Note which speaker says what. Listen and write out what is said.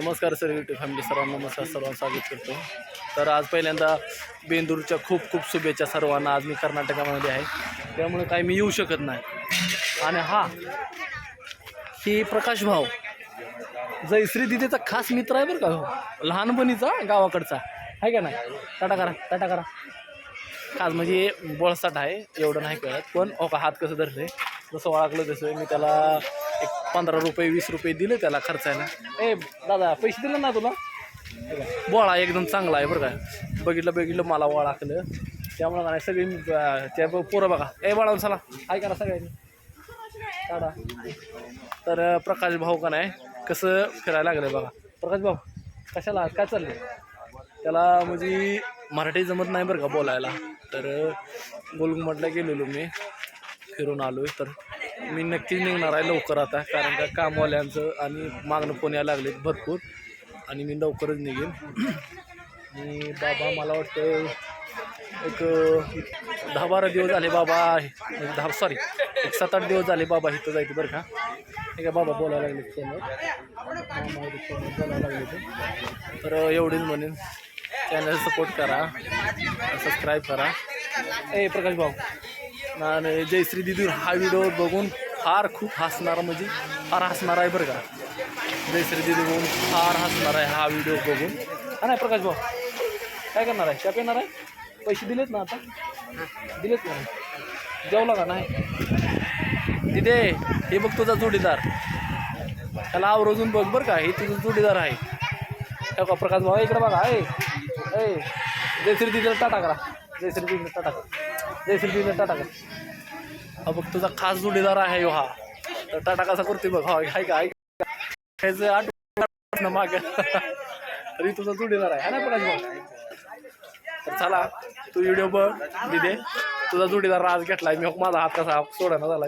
Speaker 1: नमस्कार sir YouTube family सर्वांना नमस्कार सर्वांना स्वागत करतो. तर आज पहिल्यांदा बेंदूरच्या खूप खूप शुभेच्छा सर्वांना. आज मी कर्नाटकामध्ये आहे. त्यामुळे काही मी येऊ शकत नाही. आणि हा ही प्रकाश भाऊ. जयश्री दिदीचा खास मित्र आहे बरं का हो? लहानपणीचा गावाकडचा. आहे का नाही? टाटा करा टाटा करा. खास म्हणजे बोळसाट आहे एवढं नाही कळत. पण ओ का हात कसं धरले जसं ओळखलं तसं मी त्याला एक पंधरा रुपये वीस रुपये दिले त्याला खर्चायला. ए दादा पैसे दिले ना तुला? बोळा एकदम चांगला आहे बरं का. बघितलं बघितलं मला ओळखलं. त्यामुळं नाही सगळी त्या पोरं बघा. ए बाळा चला काय करा सगळ्यांनी. काढा. तर प्रकाश भाऊ का नाही कसं फिरायला लागलं बघा. प्रकाश भाऊ कशाला काय चाललं त्याला म्हणजे मराठी जमत नाही बरं का बोलायला. तर गोलघुमटला गेलेलो मी. फिरून आलो आहे तर मी नक्कीच निघणार आहे लवकर आता कारण का कामवाल्यांचं आणि मागणं फोन यायला लागले भरपूर आणि मी लवकरच निघेन. आणि बाबा मला वाटतं एक दहा बारा दिवस झाले बाबा एक दहा सॉरी एक सात आठ दिवस झाले बाबा इथं जायचं बरं का. हे का बाबा बोलायला लागले फोनवर. बोलायला लागले ते. तर एवढीच म्हणेन. चॅनल सपोर्ट करा. सबस्क्राईब करा. ए प्रकाश भाऊ. आणि जयश्री दिदूर हा व्हिडिओ बघून फार खूप हसणार म्हणजे फार हसणार आहे बरं का. जयश्री दिदू बघून फार हसणार आहे हा व्हिडिओ बघून. हा नाही प्रकाश भाऊ काय करणार आहे? शाप येणार आहे? पैसे दिलेत ना आता? दिलेत ना. जेवला का? नाही. दिदे हे बघ तुझा जोडीदार. त्याला आवरोजून बघ बरं का हे तुझं जोडीदार आहे. का प्रकाश भाऊ इकडे बघा. आहे जयश्री दिदीला टाटा करा. जयश्री दिदीला टाटा करा. देशील दिदीला टाटा हा बघ तुझा खास जोडीदार आहे यो हा. तर टाटा कसा करतोय बघ हा काय काय ऐक ह्याचं आठ माग. तरी तुझा जोडीदार आहे ना प्रकाश तर चला तू व्हिडिओ बघ दिदे तुझा जोडीदार आज घेतलाय मी माझा हात कसा सोडा झाला